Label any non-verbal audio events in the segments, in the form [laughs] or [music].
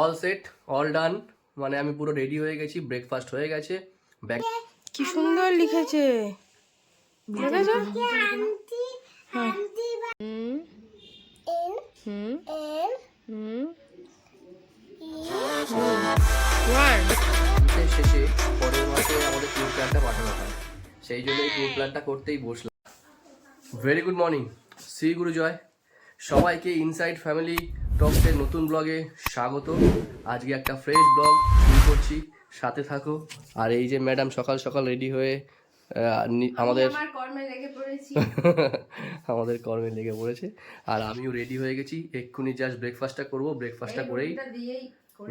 All set all done মানে আমি পুরো রেডি হয়ে গেছি ব্রেকফাস্ট হয়ে গেছে। ব্যাগ কি সুন্দর লিখেছে। দেখেছ হুম। হুম। হুম। ওয়ান শীতের শেষে পরের মাসে আমাদের ট্যুর প্ল্যানটা পাঠানো হয়। সেই জন্য এই ট্যুর প্ল্যানটা করতেই বসলাম। Very good morning Shri Guru জয় সবাইকে ইনসাইড ফ্যামিলি টক্সের নতুন ব্লগে স্বাগত। আজকে একটা ফ্রেশ ব্লগ শুরু করছি। সাথে থাকো। আর এই যে ম্যাডাম সকাল সকাল রেডি হয়ে আমাদের [laughs] আমাদের কর্মে লেগে পড়েছে। আর আমিও রেডি হয়ে গেছি। এক্ষুনি জাস্ট ব্রেকফাস্টটা করব। ব্রেকফাস্টটা করেই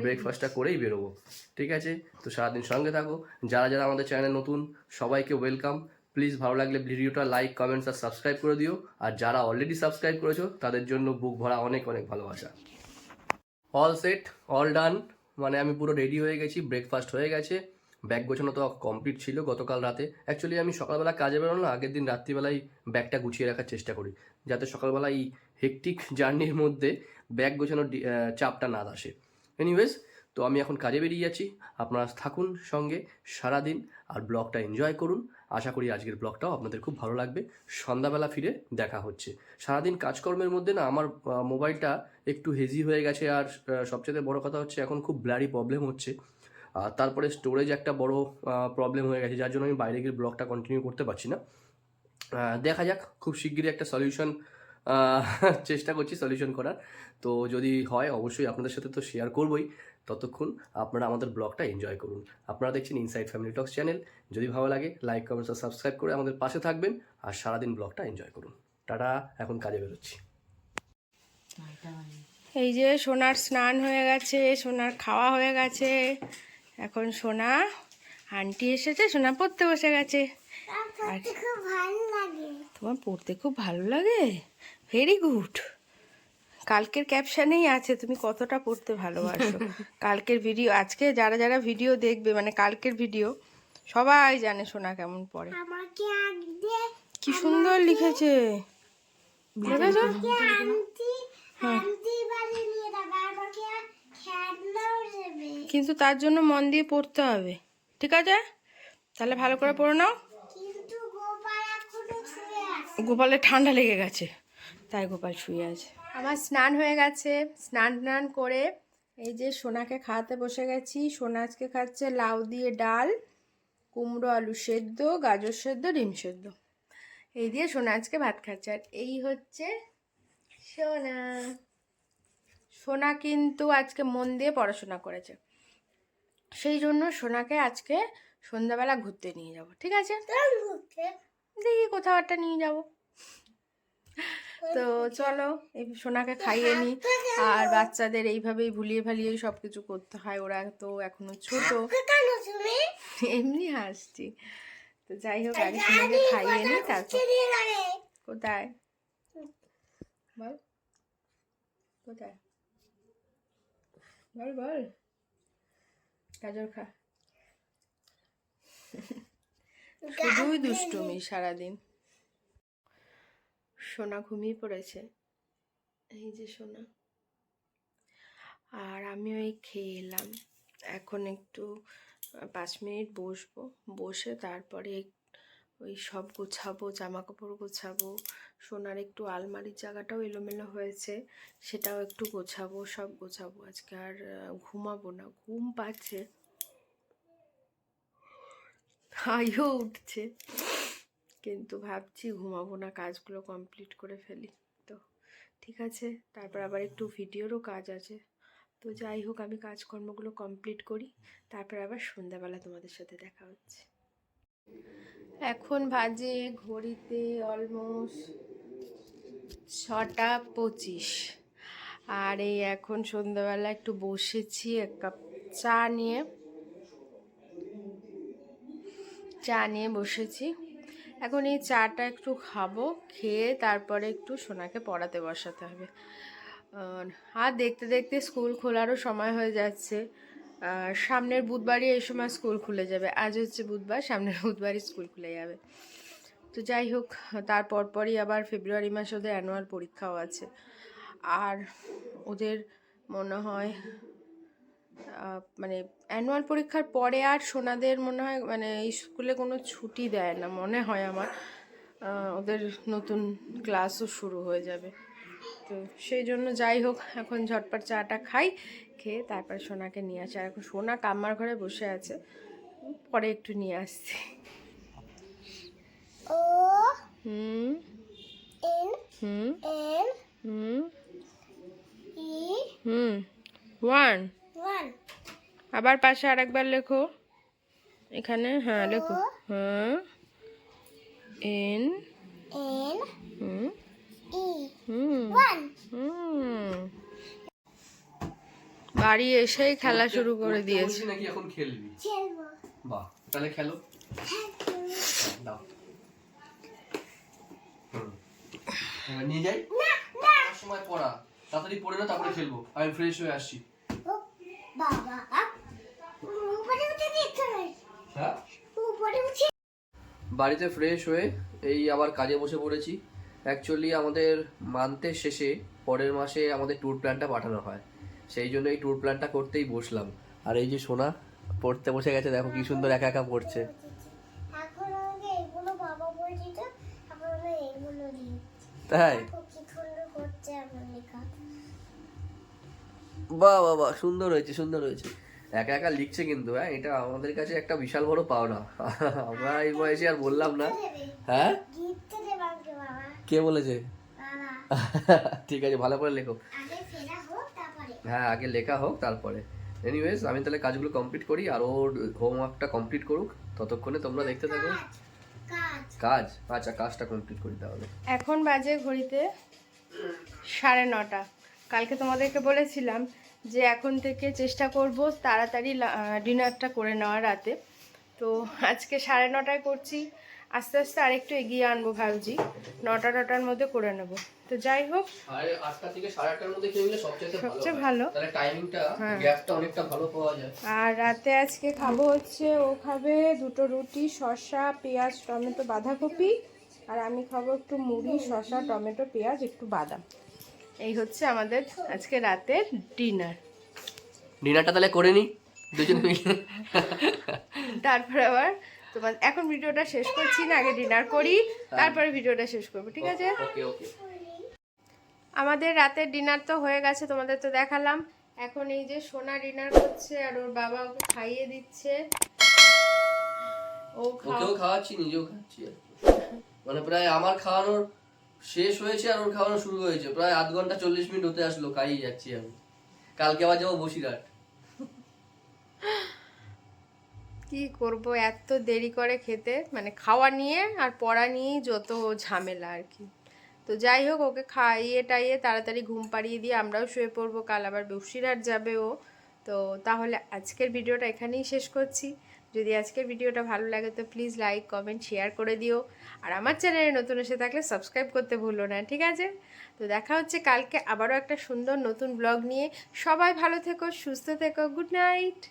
ব্রেকফাস্টটা করেই বেরোবো। ঠিক আছে? তো সারাদিন সঙ্গে থাকো। যারা যারা আমাদের চ্যানেল নতুন সবাইকে ওয়েলকাম প্লিজ ভালো লাগলে ভিডিওটা লাইক, কমেন্টস আর সাবস্ক্রাইব করে দিও। আর যারা অলরেডি সাবস্ক্রাইব করেছ, তাদের জন্য বুক ভরা অনেক অনেক ভালোবাসা। অল সেট অল ডান মানে আমি পুরো রেডি হয়ে গেছি ব্রেকফাস্ট হয়ে গেছে। ব্যাগ গোছানো তো কমপ্লিট ছিল গতকাল রাতে। অ্যাকচুয়ালি আমি সকালবেলা কাজে বেরোনো না, আগের দিন রাত্রিবেলায় ব্যাগটা গুছিয়ে রাখার চেষ্টা করি। যাতে সকালবেলা এই হেকটিক জার্নির মধ্যে ব্যাগ গোছানোর চাপটা না আসে। এনিওয়েজ তো আমি এখন কাজে বেরিয়ে যাচ্ছি। আপনারা থাকুন সঙ্গে সারাদিন, আর ব্লগটা এনজয় করুন। আশা করি আজকের ব্লগটাও আপনাদের খুব ভালো লাগবে। সন্ধ্যাবেলা ফিরে দেখা হচ্ছে। সারাদিন কাজকর্মের মধ্যে না আমার মোবাইলটা একটু হেজি হয়ে গেছে আর সবচেয়ে বড় কথা হচ্ছে এখন খুব ব্লারি প্রবলেম হচ্ছে। আর তারপরে স্টোরেজ একটা বড় প্রবলেম হয়ে গেছে, যার জন্য আমি বাইরে গিয়ে ব্লগটা কন্টিনিউ করতে পারছি না। দেখা যাক, খুব শিগগিরই একটা সলিউশন [laughs] চেষ্টা করছি সলিউশন করার। তো যদি হয়, অবশ্যই আপনাদের সাথে তো শেয়ার করবই। ততক্ষণ আপনারা আমাদের ব্লগটা এনজয় করুন। আপনারা দেখছেন ইনসাইড ফ্যামিলি টক্স চ্যানেল যদি ভালো লাগে লাইক কমেন্টস আর সাবস্ক্রাইব করে আমাদের পাশে থাকবেন আর সারাদিন ব্লগটা এনজয় করুন। টাটা এখন কাজে বেরোচ্ছি। এই যে সোনার স্নান হয়ে গেছে সোনার খাওয়া হয়ে গেছে। এখন সোনা আন্টি এসেছে সোনা পড়তে বসে গেছে। আর তোমার পড়তে খুব ভালো লাগে? ভেরি গুড কালকের ক্যাপশনেই আছে তুমি কতটা পড়তে ভালোবাসো। [laughs] কালকের ভিডিও আজকে যারা যারা ভিডিও দেখবে মানে কালকের ভিডিও সবাই জানে সোনা কেমন পড়ে। আমাকে কি সুন্দর লিখেছে। দেখেছ দেবে। কিন্তু তার জন্য মন দিয়ে পড়তে হবে ঠিক আছে? তাহলে ভালো করে পড়ে নাও। কিন্তু গোপাল এখনও শুয়ে আছে। গোপালের ঠান্ডা লেগে গেছে তাই গোপাল শুয়ে আছে। আমার স্নান হয়ে গেছে। স্নান টান করে এই যে সোনাকে খাওয়াতে বসে গেছি। সোনা আজকে খাচ্ছে লাউ দিয়ে ডাল কুমড়ো আলু সেদ্ধ গাজর সেদ্ধ ডিম সেদ্ধ। এই দিয়ে সোনা আজকে ভাত খাচ্ছে। আর এই হচ্ছে সোনা। সোনা কিন্তু আজকে মন দিয়ে পড়াশোনা করেছে। সেই জন্য সোনাকে আজকে সন্ধ্যাবেলা ঘুরতে নিয়ে যাব। ঠিক আছে? দেখি কোথাও একটা নিয়ে যাব। তো চলো এই সোনাকে খাইয়ে নি। আর বাচ্চাদের এইভাবেই ভুলিয়ে ভালিয়ে সব কিছু করতে হয়। ওরা তো এখনও ছোট। এমনি হাসছি। তো যাই হোক আগে সোনাকে খাইয়ে নি তারপর কোথায়? বল। কোথায়? বল বল। গাজর খা। শুধুই দুষ্টুমি সারাদিন। সোনা ঘুমিয়ে পড়েছে। এই যে সোনা। আর আমিও এই খেয়ে এলাম। এখন একটু পাঁচ মিনিট বসবো। বসে তারপরে ওই সব গোছাবো জামা কাপড় গোছাবো। সোনার একটু আলমারির জায়গাটাও এলোমেলো হয়েছে, সেটাও একটু গোছাবো, সব গোছাবো। আজকে আর ঘুমাবো না। ঘুম পাচ্ছে। হাইও উঠছে। কিন্তু ভাবছি ঘুমাবো না, কাজগুলো কমপ্লিট করে ফেলি। তো ঠিক আছে, তারপর আবার একটু ভিডিওরও কাজ আছে। তো যাই হোক, আমি কাজকর্মগুলো কমপ্লিট করি, তারপর আবার সন্ধ্যাবেলা তোমাদের সাথে দেখা হচ্ছে। এখন বাজে ঘড়িতে অলমোস্ট ছটা পঁচিশ। আর এই এখন সন্ধ্যাবেলা একটু বসেছি, এক কাপ চা নিয়ে। চা নিয়ে বসেছি। এখন এই চাটা একটু খাব, খেয়ে তারপরে একটু সোনাকে পড়াতে বসাতে হবে। আর- দেখতে দেখতে স্কুল খোলারও সময় হয়ে যাচ্ছে। সামনের বুধবারই এই সময় স্কুল খুলে যাবে। আজ হচ্ছে বুধবার, সামনের বুধবারই স্কুল খুলে যাবে। তো যাই হোক তারপর পরই আবার ফেব্রুয়ারি মাসে ওদের অ্যানুয়াল পরীক্ষাও আছে। আর ওদের মনে হয় মানে অ্যানুয়াল পরীক্ষার পরে আর সোনাদের মনে হয় মানে স্কুলে কোনো ছুটি দেয় না মনে হয় আমার। ওদের নতুন ক্লাসও শুরু হয়ে যাবে। তো সেই জন্য যাই হোক এখন ঝটপট চাটা খাই খেয়ে তারপরে সোনাকে নিয়ে আসি। আর এখন সোনা কাম্মার ঘরে বসে আছে পরে একটু নিয়ে আসছি। ও হুম। এন হুম। এন হুম। ই হুম। One one. আবার পাশে আরেকবার লেখো। এখানে হ্যাঁ লেখো। হ্যাঁ এন হুম হুম হুম। বাড়ি এসেই খেলা শুরু করে দিয়েছে। নাকি এখন খেলবি? বাহ তাহলে খেলো। হ্যাঁ, দাও। নিয়ে যাই? সময় পড়া। তাড়াতাড়ি পড়ে না তারপরে খেলব। আমি ফ্রেশ হয়ে আসছি। বাবা বাড়িতে ফ্রেশ হয়ে এই আবার কাজে বসে পড়েছি। অ্যাকচুয়ালি আমাদের মান্থের শেষে পরের মাসে আমাদের ট্যুর প্ল্যানটা পাঠানো হয়। সেই জন্য এই ট্যুর প্ল্যানটা করতেই বসলাম। আর এই যে সোনা পড়তে বসে গেছে দেখো কি সুন্দর একা একা পড়ছে। তাই? বাহ বাহ সুন্দর হয়েছে সুন্দর হয়েছে। একা একা লিখছে কিন্তু হ্যাঁ? এটা আমাদের কাছে একটা বিশাল বড় পাওনা। [laughs] আমরা এই বয়সে আর বললাম না। হ্যাঁ? কে বলেছে? [laughs] ঠিক আছে ভালো করে লেখো। আগে ফেরা হোক তারপরে। হ্যাঁ আগে লেখা হোক তারপরে। এনিওয়েজ আমি তাহলে কাজগুলো কমপ্লিট করি আর ওর হোমওয়ার্কটা কমপ্লিট করুক। ততক্ষণে তোমরা দেখতে থাকো। কাজ। কাজ? আচ্ছা কাজটা কমপ্লিট করি তাহলে। এখন বাজে ঘড়িতে সাড়ে নটা। কালকে তোমাদেরকে বলেছিলাম যে এখন থেকে চেষ্টা করব তাড়াতাড়ি ডিনারটা করে নেওয়ার রাতে। তো আজকে সাড়ে নটায় করছি। আস্তে আস্তে আরেকটু এগিয়ে আনব ভাবছি। নটা নটার মধ্যে করে নেব। তো যাই হোক। সবচেয়ে ভালো। হ্যাঁ। গ্যাপটা অনেকটা ভালো পাওয়া যায়। আর রাতে আজকে খাব হচ্ছে ও খাবে দুটো রুটি শসা পেঁয়াজ টমেটো বাঁধাকপি। আর আমি খাব একটু মুড়ি শসা টমেটো পেঁয়াজ একটু বাদাম। এই হচ্ছে আমাদের আজকে রাতের ডিনার। ডিনারটা তাহলে করে নি দুজন মিলে। তারপরে আবার তোমার এখন ভিডিওটা শেষ করছি না আগে ডিনার করি তারপরে ভিডিওটা শেষ করব ঠিক আছে? ওকে ওকে আমাদের রাতের ডিনার তো হয়ে গেছে তোমাদের তো দেখালাম। এখন এই যে সোনা ডিনার করছে আর ওর বাবা ওকে খাইয়ে দিচ্ছে। ও খাওয়াচ্ছি নিজেও খাচ্ছি। মানে প্রায় আমার খাওয়ানোর শেষ হয়েছে আর ওর খাওয়ানো শুরু হয়েছে। প্রায় আধ ঘণ্টা চল্লিশ মিনিট হতে আসলো, খাইয়ে যাচ্ছি আমি। কালকে আবার যাব বসিরহাট। কি করব, এত দেরি করে খেতে মানে খাওয়া নিয়ে আর পড়া নিয়েই যত ঝামেলা আর কি। তো যাই হোক, ওকে খাইয়ে টাইয়ে তাড়াতাড়ি ঘুম পাড়িয়ে দিয়ে আমরাও শুয়ে পড়ব, কাল আবার বসিরহাট যাবে ও। তো তাহলে আজকের ভিডিওটা এখানেই শেষ করছি। যদি আজকের ভিডিওটা ভালো লাগে তো প্লিজ লাইক কমেন্ট শেয়ার করে দিও। আর আমার চ্যানেলে নতুন এসে থাকলে সাবস্ক্রাইব করতে ভুলো না, ঠিক আছে? তো দেখা হচ্ছে কালকে আবারও একটা সুন্দর নতুন ব্লগ নিয়ে। সবাই ভালো থেকো, সুস্থ থেকো গুড নাইট